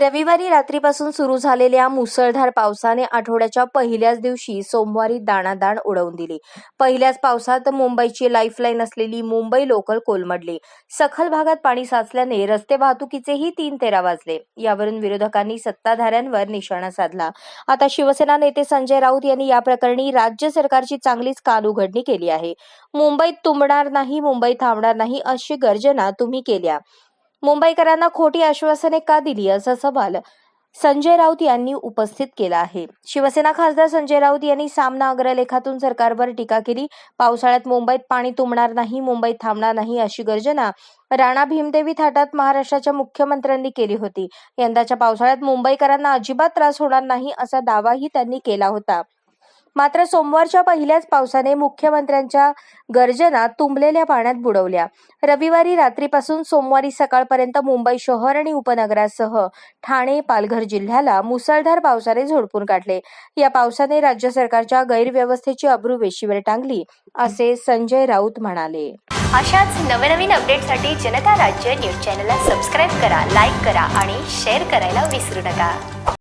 रविवारी रात्रीपासून सुरू झालेल्या मुसळधार पावसाने आठवड्याच्या पहिल्याच दिवशी सोमवारी दाणादाण उडवून दिली. पहिल्याच पावसात मुंबईची लाईफलाईन असलेली मुंबई लोकल कोलमडली. सखल भागात पाणी साचल्याने रस्ते वाहतुकीचेही तीन तेरा वाजले. यावरून विरोधकांनी सत्ताधाऱ्यांवर निशाणा साधला. आता शिवसेना नेते संजय राऊत यांनी या प्रकरणी राज्य सरकारची चांगलीच कानउघडणी केली आहे. मुंबईत तुंबणार नाही मुंबई थांबणार नाही अशी गर्जना तुम्ही केल्या. मुंबईकरांना खोटी आश्वासने का दिली असा सवाल संजय राऊत यांनी उपस्थित केला आहे. शिवसेना खासदार संजय राऊत यांनी सामना अग्रलेखातून सरकारवर टीका केली. पावसाळ्यात मुंबईत पाणी तुंबणार नाही मुंबईत थांबणार नाही अशी गर्जना राणा भीमदेवी थाटात महाराष्ट्राच्या मुख्यमंत्र्यांनी केली होती. यंदाच्या पावसाळ्यात मुंबईकरांना अजिबात त्रास होणार नाही असा दावाही त्यांनी केला होता. मात्र सोमवारच्या पहिल्याच पावसाने मुख्यमंत्र्यांच्या गर्जना तुंबलेल्या पाण्यात बुडवल्या. रविवारी रात्रीपासून सोमवारी सकाळपर्यंत मुंबई शहर आणि उपनगरासह ठाणे पालघर जिल्ह्याला मुसळधार पावसाने झोडपून काढले. या पावसाने राज्य सरकारच्या गैरव्यवस्थेची अब्रू वेशीवर टांगली असे संजय राऊत म्हणाले. अशाच नवनवीन अपडेटसाठी जनता राज्य न्यूज चॅनलला सबस्क्राईब करा लाईक करा आणि शेअर करायला विसरू नका.